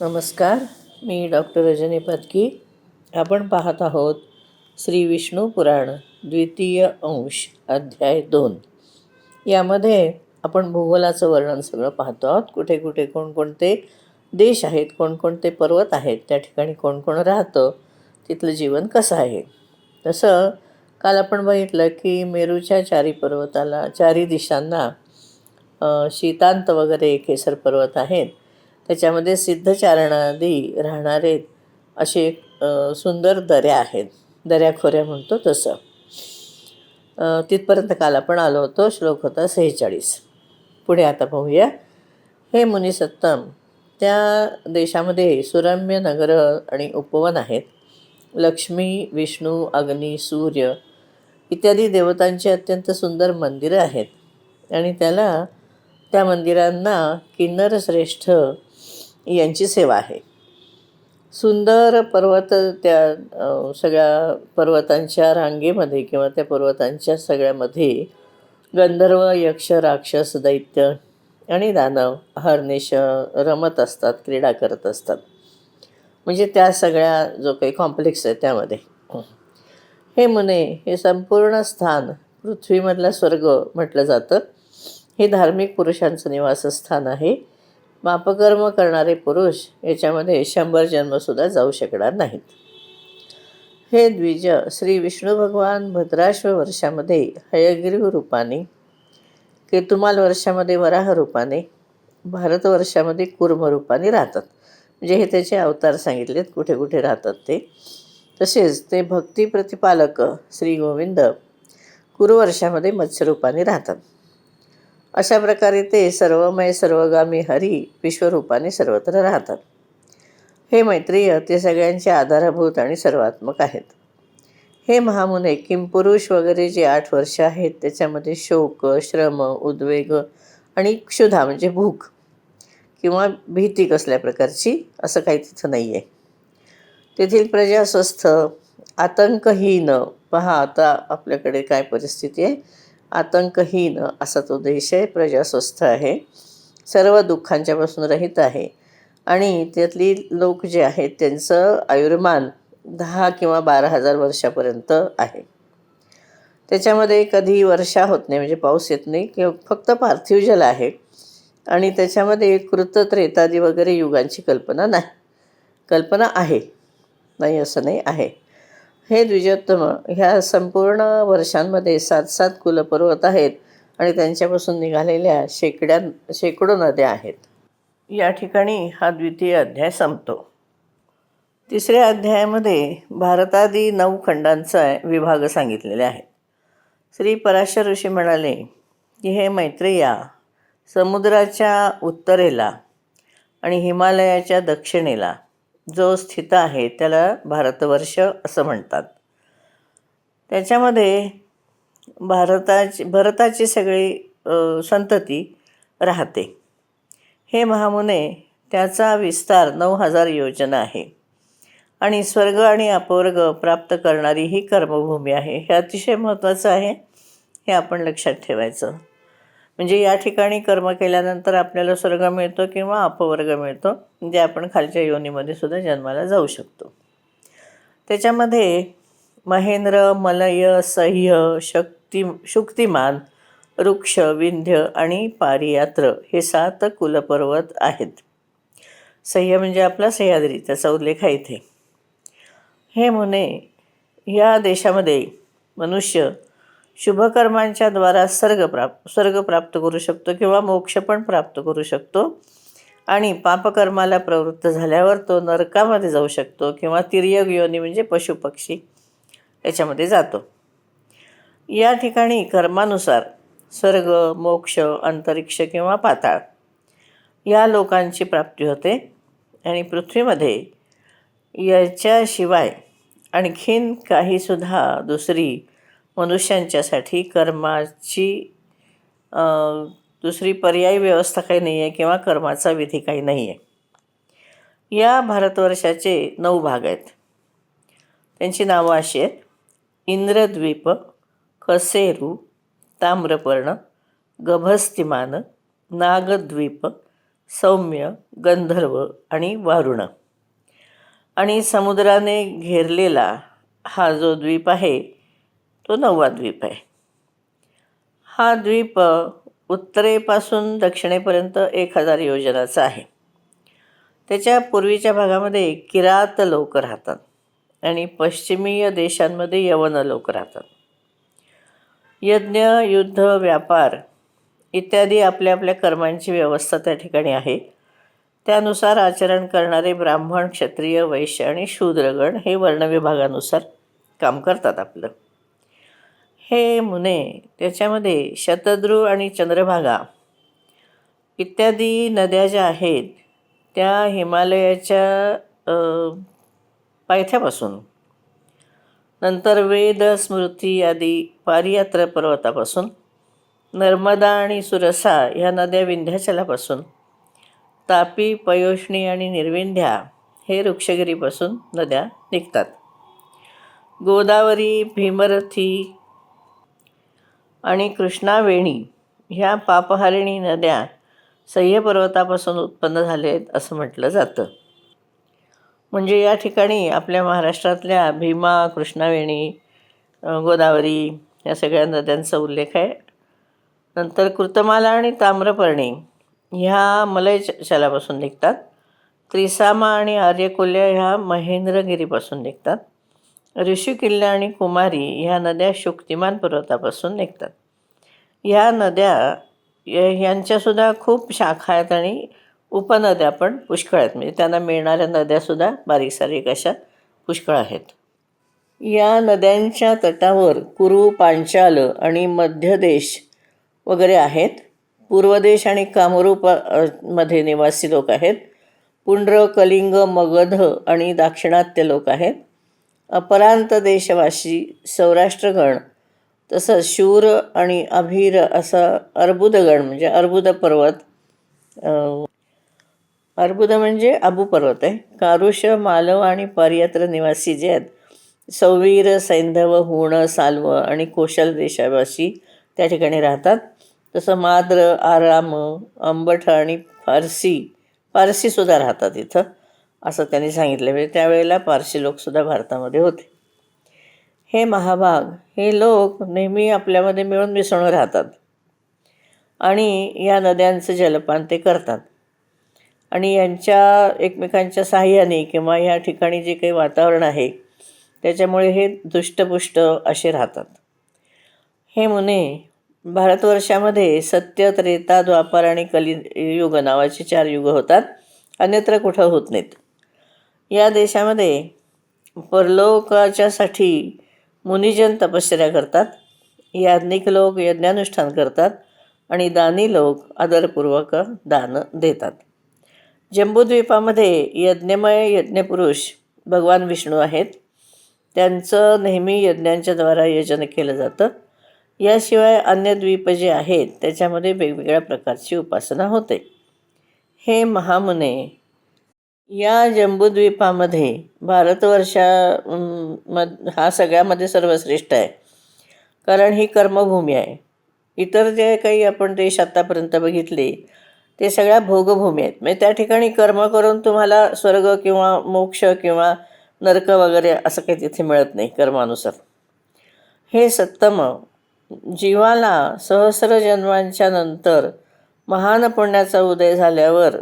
नमस्कार मी डॉक्टर रजनी पत्की आपण पाहत आहोत श्री विष्णू पुराण द्वितीय अंश अध्याय दोन. यामध्ये आपण भूगोलाचं वर्णन सगळं पाहतो आहोत. कुठे कुठे कोणकोणते देश आहेत कोणकोणते पर्वत आहेत त्या ठिकाणी कोण कोण राहतं तिथलं जीवन कसं आहे? तसं काल आपण बघितलं की मेरूच्या चारी पर्वताला चारी दिशांना शीतांत वगैरे केसर पर्वत आहेत. त्याच्यामध्ये सिद्धचारणादी राहणारे असे सुंदर दऱ्या आहेत. दऱ्याखोऱ्या म्हणतो तसं. तिथपर्यंत काल आपण आलो होतो श्लोक होता सेहेचाळीस. पुढे आता पाहूया. हे मुनिसत्तम त्या देशामध्ये सुरम्य नगरं आणि उपवन आहेत. लक्ष्मी विष्णू अग्नी सूर्य इत्यादी देवतांची अत्यंत सुंदर मंदिरं आहेत. आणि त्याला त्या मंदिरांना किन्नर श्रेष्ठ यांची सेवा आहे. सुंदर पर्वत त्या सगळ्या पर्वतांच्या रांगेमध्ये किंवा त्या पर्वतांच्या सगळ्यामध्ये गंधर्व यक्ष राक्षस दैत्य आणि दानव हरनिश रमत असतात क्रीडा करत असतात. म्हणजे त्या सगळ्या जो काही कॉम्प्लेक्स आहे त्यामध्ये. हे मुने हे संपूर्ण स्थान पृथ्वीमधला स्वर्ग म्हटलं जातं. हे धार्मिक पुरुषांचं निवासस्थान आहे. पापकर्म करणारे पुरुष याच्यामध्ये शंभर जन्मसुद्धा जाऊ शकणार नाहीत. हे द्विज श्री विष्णू भगवान भद्राश्व वर्षामध्ये हयग्रीव रूपाने केतुमाल वर्षामध्ये वराह रूपाने भारतवर्षामध्ये कुर्म रूपाने राहतात. म्हणजे हे त्याचे अवतार सांगितलेत कुठे कुठे राहतात ते. तसेच ते भक्ती प्रतिपालक श्री गोविंद कुरुवर्षामध्ये मत्स्यरूपाने राहतात. अशा प्रकारे ते सर्वमय सर्वगामी हरी विश्वरूपाने सर्वत्र राहतात. हे मैत्रीय ते सगळ्यांचे आधारभूत आणि सर्वात्मक आहेत. हे महामुने किंपुरुष वगैरे जे आठ वर्ष आहेत त्याच्यामध्ये शोक श्रम उद्वेग आणि क्षुधा म्हणजे भूक किंवा भीती कसल्या प्रकारची असं काही तिथं नाही आहे तेथील प्रजा स्वस्थ आतंकहीन. पहा आता आपल्याकडे काय परिस्थिती आहे. आतंकहीन असा तो देश आहे प्रजा स्वस्थ आहे सर्व दुःखांच्यापासून रहित आहे. आणि त्यातली लोक जे आहेत त्यांचं आयुर्मान दहा किंवा बारा हजार वर्षापर्यंत आहे. त्याच्यामध्ये कधी वर्षा होत नाही म्हणजे पाऊस येत नाही किंवा फक्त पार्थिव जल आहे. आणि त्याच्यामध्ये कृत त्रेतादी वगैरे युगांची कल्पना नाही. कल्पना आहे. नाही असं नाही आहे. हे द्विजोत्तम ह्या संपूर्ण वर्षांमध्ये सात सात कुलपर्वत आहेत आणि त्यांच्यापासून निघालेल्या शेकड्या शेकडो नद्या आहेत. या ठिकाणी हा द्वितीय अध्याय संपतो. तिसऱ्या अध्यायामध्ये भारतादी नऊ खंडांचा विभाग सांगितलेले आहेत. श्री पराशर ऋषी म्हणाले की हे मैत्रेया समुद्राच्या उत्तरेला आणि हिमालयाच्या दक्षिणेला जो स्थित आहे त्याला भारतवर्ष असं म्हणतात. त्याच्यामध्ये भारताची भरताची सगळी संतती राहते. हे महामुने त्याचा विस्तार नऊ हजार योजना आहे. आणि स्वर्ग आणि अपवर्ग प्राप्त करणारी ही कर्मभूमी आहे. हे अतिशय महत्त्वाचं आहे हे आपण लक्षात ठेवायचं. म्हणजे या ठिकाणी कर्म केल्यानंतर आपल्याला स्वर्ग मिळतो किंवा अपवर्ग मिळतो म्हणजे आपण खालच्या योनीमध्ये सुद्धा जन्माला जाऊ शकतो. त्याच्यामध्ये महेंद्र मलय सह्य शक्ती शुक्तिमान वृक्ष विंध्य आणि पारियात्र हे सात कुलपर्वत आहेत. सह्य म्हणजे आपला सह्याद्री त्याचा उल्लेख आहे इथे. हे मुने या देशामध्ये मनुष्य शुभकर्मांच्या द्वारा स्वर्ग प्राप्त स्वर्ग प्राप्त करू शकतो किंवा मोक्ष पण प्राप्त करू शकतो. आणि पापकर्माला प्रवृत्त झाल्यावर तो नरकामध्ये जाऊ शकतो किंवा तिर्यग योनी म्हणजे पशुपक्षी याच्यामध्ये जातो. या ठिकाणी कर्मानुसार स्वर्ग मोक्ष अंतरिक्ष किंवा पाताळ या लोकांची प्राप्ती होते. आणि पृथ्वीमध्ये याच्याशिवाय आणखीन काहीसुद्धा दुसरी मनुष्यांच्यासाठी कर्माची दुसरी पर्यायी व्यवस्था काही नाही आहे किंवा कर्माचा विधी काही नाही आहे या भारतवर्षाचे नऊ भाग आहेत. त्यांची नावं अशी आहेत. इंद्रद्वीप कसेरू ताम्रपर्ण गभस्तिमान नागद्वीप सौम्य गंधर्व आणि वारुण. आणि समुद्राने घेरलेला हा जो द्वीप आहे तो नववा द्वीप आहे. हा द्वीप उत्तरेपासून दक्षिणेपर्यंत एक हजार योजनाचा आहे. त्याच्या पूर्वीच्या भागामध्ये किरात लोक राहतात आणि पश्चिमीय देशांमध्ये यवन लोक राहतात. यज्ञ युद्ध व्यापार इत्यादी आपल्या आपल्या कर्मांची व्यवस्था त्या ठिकाणी आहे. त्यानुसार आचरण करणारे ब्राह्मण क्षत्रिय वैश्य आणि शूद्रगण हे वर्णविभागानुसार काम करतात आपलं. हे मुने त्याच्यामध्ये शतद्रू आणि चंद्रभागा. इत्यादी नद्या ज्या आहेत त्या हिमालयाच्या पायथ्यापासून. नंतर वेद स्मृती आदी पारियात्र पर्वतापासून. नर्मदा आणि सुरसा ह्या नद्या विंध्याचलापासून. तापी पयोष्णी आणि निर्विंध्या हे वृक्षगिरीपासून नद्या निघतात. गोदावरी भीमरथी आणि कृष्णावेणी ह्या पापहारिणी नद्या सह्य पर्वतापासून उत्पन्न झाले आहेत असं म्हटलं जातं. म्हणजे या ठिकाणी आपल्या महाराष्ट्रातल्या भीमा कृष्णावेणी गोदावरी या सगळ्या नद्यांचा उल्लेख आहे. नंतर कृतमाला आणि ताम्रपर्णी ह्या मलय शालापासून निघतात. त्रिसामा आणि आर्यकोल्या ह्या महेंद्रगिरीपासून निघतात. ऋषिकिल्ला आणि कुमारी ह्या नद्या शुक्तिमान पर्वतापासून निघतात. ह्या नद्या ह्यांच्यासुद्धा खूप शाखा आहेत आणि उपनद्या पण पुष्कळ आहेत. म्हणजे त्यांना मिळणाऱ्या नद्यासुद्धा बारीक सारीक अशा पुष्कळ आहेत. या नद्यांच्या तटावर कुरु पांचाल आणि मध्य देश वगैरे आहेत. पूर्व देश आणि कामरूपमध्ये निवासी लोक आहेत. पुंड्र कलिंग मगध आणि दाक्षिणात्य लोक आहेत. अपरांत देशवासी सौराष्ट्रगण तसंच शूर आणि अभीर असं अर्बुदगण म्हणजे अर्बुद पर्वत अर्बुद म्हणजे अबू पर्वत आहे. कारुष मालव आणि पारियात्र निवासी जे आहेत सौवीर सैंधव हुण साल्व आणि कोशल देशावासी त्या ठिकाणी राहतात. तसं माद्र आराम अंबठ आणि फारसी पारसीसुद्धा राहतात इथं. असं त्यांनी सांगितलं. म्हणजे त्यावेळेला पारशी लोकसुद्धा भारतामध्ये होते. हे महाभाग हे लोक नेहमी आपल्यामध्ये मिळून मिसळून राहतात. आणि या नद्यांचं जलपान ते करतात. आणि यांच्या एकमेकांच्या साह्याने किंवा या ठिकाणी जे काही वातावरण आहे त्याच्यामुळे हे दुष्टपुष्ट असे राहतात. हे मुने भारतवर्षामध्ये सत्य त्रेता द्वापार आणि कलियुग नावाचे चार युग होतात. अन्यत्र कुठं होत नाहीत. या देशामध्ये परलोकाच्यासाठी मुनिजन तपश्चर्या करतात याज्ञिक लोक यज्ञानुष्ठान करतात आणि दानी लोक आदरपूर्वक दान देतात. जम्बूद्वीपामध्ये यज्ञमय यज्ञपुरुष भगवान विष्णू आहेत. त्यांचं नेहमी यज्ञांच्या द्वारा यजन केलं जातं. याशिवाय अन्य द्वीप जे आहेत त्याच्यामध्ये वेगवेगळ्या प्रकारची उपासना होते. हे महामुने या जम्बूद्वीपामध्ये भारतवर्षा म हा सगळ्यामध्ये सर्वश्रेष्ठ आहे. कारण ही कर्मभूमी आहे. इतर जे काही आपण देश आत्तापर्यंत बघितले ते सगळ्या भोगभूमी आहेत. म्हणजे त्या ठिकाणी कर्म करून तुम्हाला स्वर्ग किंवा मोक्ष किंवा नरक वगैरे असं काही तिथे मिळत नाही कर्मानुसार. हे सत्तम जीवाला सहस्र जन्मांच्या नंतर महान पुण्याचा उदय झाल्यावर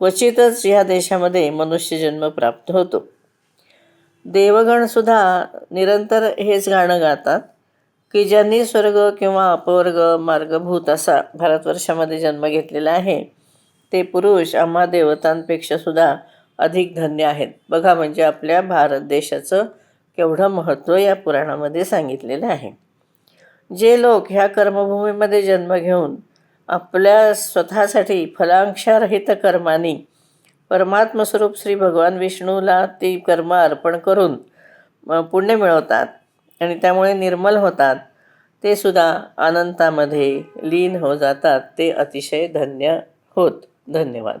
क्वचितच ह्या देशामध्ये मनुष्यजन्म प्राप्त होतो. देवगणसुद्धा निरंतर हेच गाणं गातात की ज्यांनी स्वर्ग किंवा अपवर्ग मार्गभूत असा भारतवर्षामध्ये जन्म घेतलेला आहे ते पुरुष आम्हा देवतांपेक्षासुद्धा अधिक धन्य आहेत. बघा म्हणजे आपल्या भारत देशाचं केवढं महत्त्व या पुराणामध्ये सांगितलेलं आहे. जे लोक ह्या कर्मभूमीमध्ये जन्म घेऊन आपल्या स्वतःसाठी फलांक्षारहित कर्मानी परमात्मस्वरूप श्री भगवान विष्णूला ती कर्म अर्पण करून पुण्य मिळवतात आणि त्यामुळे निर्मल होतात ते सुद्धा आनंदामध्ये लीन हो जातात ते अतिशय धन्य होत. धन्यवाद.